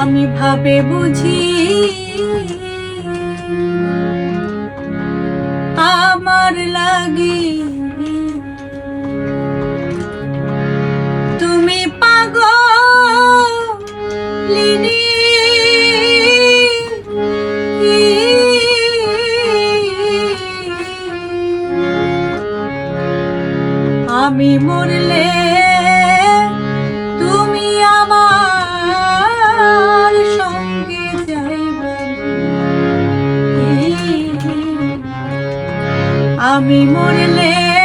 আমি ভাবে বুঝি আমার লাগি। তুমি পাগল আমি মরলে a mi morelia.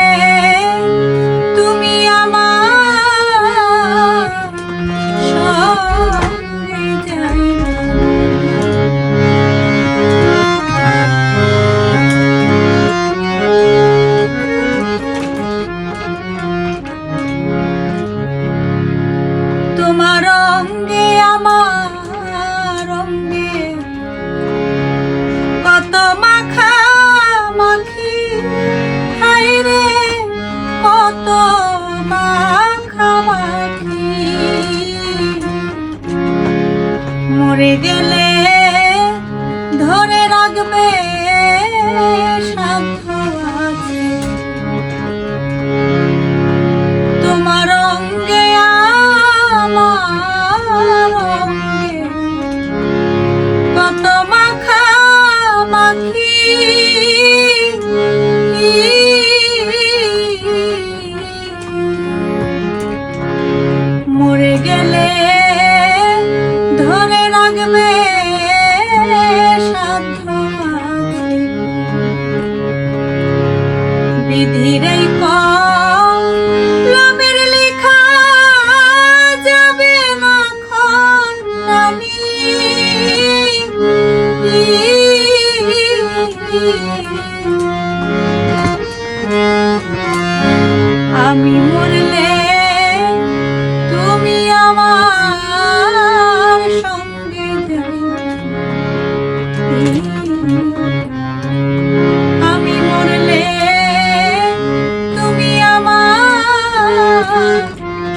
Meridiano.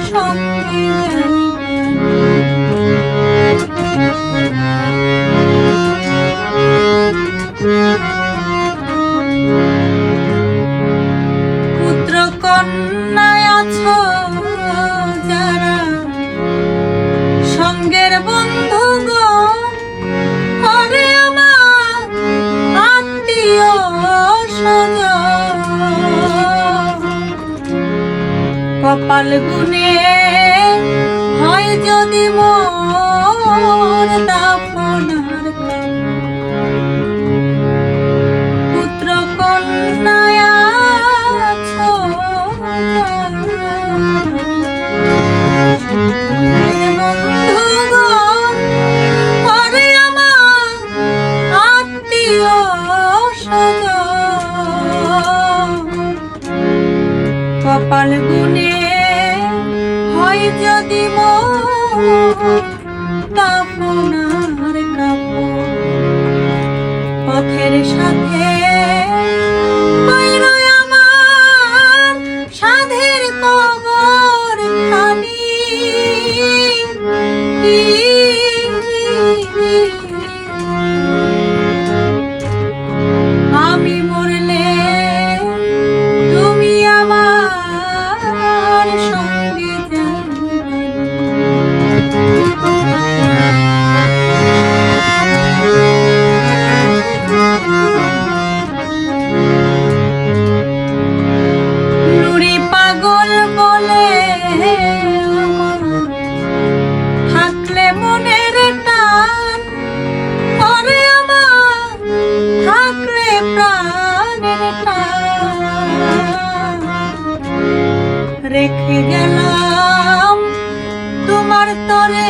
সঙ্গে পালগুনে হয় যদি মোর দাফনার যদি মন কাপনা নাম তোমার তরে।